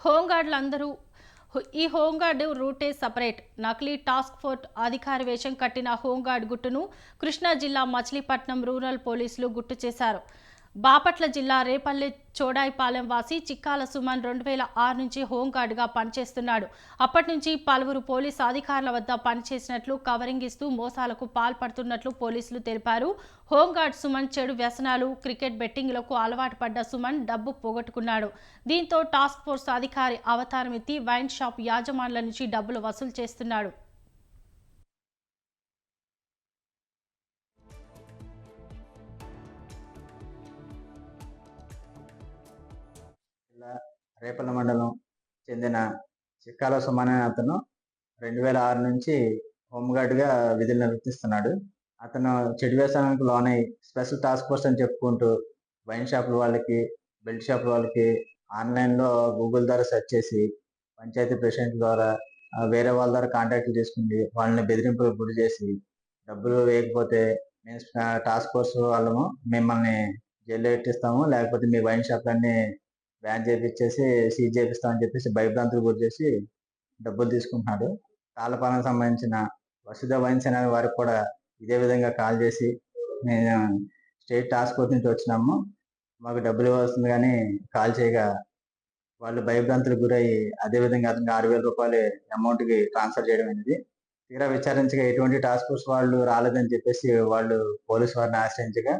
హోంగార్డులు అందరూ ఈ హోంగార్డు రూటే సపరేట్. నకిలీ టాస్క్ ఫోర్స్ అధికారి వేషం కట్టిన హోంగార్డ్ గుట్టును కృష్ణా జిల్లా మచిలీపట్నం రూరల్ పోలీసులు గుట్టు చేశారు బాపట్ల జిల్లా రేపల్లె చోడాయిపాలెం వాసి చిక్కాల సుమన్ రెండు వేల ఆరు నుంచి హోంగార్డుగా పనిచేస్తున్నాడు. అప్పటి నుంచి పలువురు పోలీసు అధికారుల వద్ద పనిచేసినట్లు కవరింగ్ ఇస్తూ మోసాలకు పాల్పడుతున్నట్లు పోలీసులు తెలిపారు. హోంగార్డ్ సుమన్ చెడు వ్యసనాలు క్రికెట్ బెట్టింగ్లకు అలవాటు పడ్డ సుమన్ డబ్బు పోగొట్టుకున్నాడు. దీంతో టాస్క్ ఫోర్స్ అధికారి అవతారం ఎత్తి వైన్ షాప్ యాజమానుల నుంచి డబ్బులు వసూలు చేస్తున్నాడు. జిల్లా రేపల్ల మండలం చెందిన చిక్కాల సుమన్ అనే అతను రెండు వేల ఆరు నుంచి హోంగార్డ్గా విధులు నిర్వర్తిస్తున్నాడు అతను చెడు వ్యసనానికి లోనై స్పెషల్ టాస్క్ ఫోర్స్ అని చెప్పుకుంటూ వైన్ షాపుల వాళ్ళకి బెల్ట్ షాపుల వాళ్ళకి ఆన్లైన్లో గూగుల్ ద్వారా సెర్చ్ చేసి పంచాయతీ ప్రెసిడెంట్ ద్వారా వేరే వాళ్ళ ద్వారా కాంటాక్ట్లు చేసుకుని వాళ్ళని బెదిరింపులకు గురి చేసి డబ్బులు వేయకపోతే మేము టాస్క్ ఫోర్స్ వాళ్ళము మిమ్మల్ని జైల్లో పెట్టిస్తాము లేకపోతే మీ వైన్ షాప్లన్నీ బ్యాన్ చేపించేసి సీజ్ చేపిస్తామని చెప్పేసి భయభ్రాంతులు గురి చేసి డబ్బులు తీసుకుంటున్నాడు. కాలపాలనకు సంబంధించిన వసుధ వైన్స్ అనే వారికి కూడా ఇదే విధంగా కాల్ చేసి నేను స్టేట్ టాస్క్ ఫోర్స్ నుంచి వచ్చినాము. మాకు డబ్బులు ఇవ్వాల్సింది కానీ కాల్ చేయగా వాళ్ళు భయభ్రాంతులకు గురయ్యి అదే విధంగా అతనికి ఆరు వేల రూపాయలు అమౌంట్కి ట్రాన్స్ఫర్ చేయడం అనేది తీరా విచారించగా ఎటువంటి టాస్క్ ఫోర్స్ వాళ్ళు రాలేదని చెప్పేసి వాళ్ళు పోలీసు వారిని ఆశ్రయించగా